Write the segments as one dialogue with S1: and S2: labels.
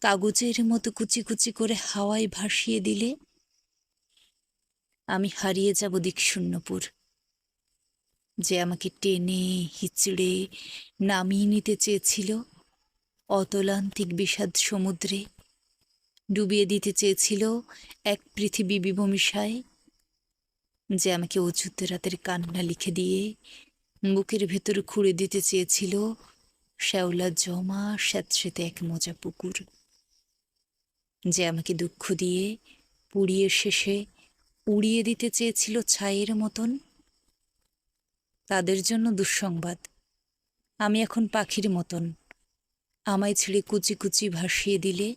S1: কাগজের মতো কুচি কুচি করে হাওয়ায় ভাসিয়ে দিলে, আমি হারিয়ে যাব দিকশূন্যপুর। যে আমাকে টেনে, হিচড়ে, নামিয়ে নিতে চেয়েছিল, অতলান্তিক বিষাদ সমুদ্রে, ডুবিয়ে দিতে চেয়েছিল এক পৃথিবী বিভূমিসায় যে আমাকে অযুদ্ধ রাতের কান্না লিখে দিয়ে বুকের ভেতর খুঁড়ে দিতে চেয়েছিল শ্যাওলা জমা স্যাঁতস্যাঁতে এক মোজা পুকুর। যে আমাকে দুঃখ দিয়ে পুড়িয়ে শেষে উড়িয়ে দিতে চেয়েছিল ছাইয়ের মতন। তাদের জন্য দুঃসংবাদ। আমি এখন পাখির মতন। আমায় ছেড়ে কুচি কুচি ভাসিয়ে দিলে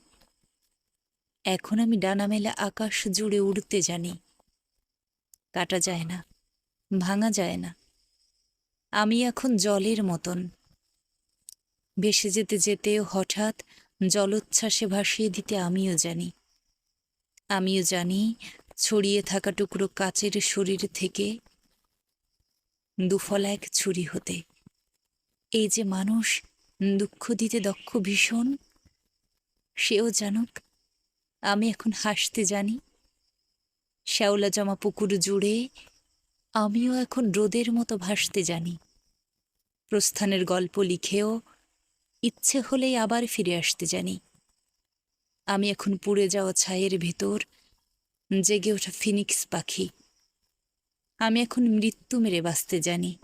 S1: এখন আমি ডানা মেলা আকাশ জুড়ে উড়তে জানি। কাটা যায় না, ভাঙা যায় না। আমি এখন জলের মতন। ভেসে যেতে যেতে হঠাৎ জলোচ্ছ্বাসে ভাসিয়ে দিতে আমিও জানি। আমিও জানি ছড়িয়ে থাকা টুকরো কাচের শরীর থেকে দুফলা এক ছুরি হতে। এই যে মানুষ দুঃখ দিতে দক্ষ ভীষণ, সেও জানুক, আমি এখন হাসতে জানি। শ্যাওলা জমা পুকুর জুড়ে আমিও এখন রোদের মতো ভাসতে জানি। প্রস্থানের গল্প লিখেও ইচ্ছে হলেই আবার ফিরে আসতে জানি। আমি এখন পুড়ে যাওয়া ছায়ের ভেতর জেগে ওঠা ফিনিক্স পাখি। আমি এখন মৃত্যু মেরে বাঁচতে জানি।